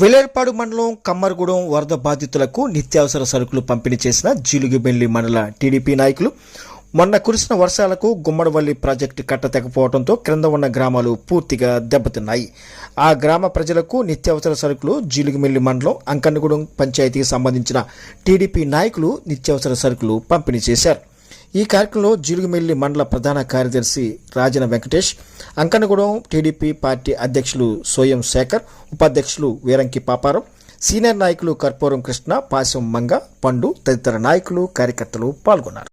వెలేర్పాడు మండలం కమ్మరగూడెం వరద బాధితులకు నిత్యావసర సరుకులు పంపిణీ చేసిన జీలుగుబెల్లి మండల టీడీపీ నాయకులు. మొన్న కురిసిన వర్షాలకు గుమ్మడవల్లి ప్రాజెక్టు కట్టతెకపోవడంతో క్రింద ఉన్న గ్రామాలు పూర్తిగా దెబ్బతిన్నాయి. ఆ గ్రామ ప్రజలకు నిత్యావసర సరుకులు జీలుగుమెల్లి మండలం అంకన్నగూడెం పంచాయతీకి సంబంధించిన టీడీపీ నాయకులు నిత్యావసర సరుకులు పంపిణీ చేశారు. ఈ కార్యక్రమంలో జీలుగుమెల్లి మండల ప్రధాన కార్యదర్శి రాజన వెంకటేష్ అంకనగూడెం టీడీపీ పార్టీ అధ్యక్షులు సోయం శేఖర్ ఉపాధ్యక్షులు వీరంకి పాపారం సీనియర్ నాయకులు కర్పూరం కృష్ణ పాశం మంగ పండు తదితర నాయకులు కార్యకర్తలు పాల్గొన్నారు.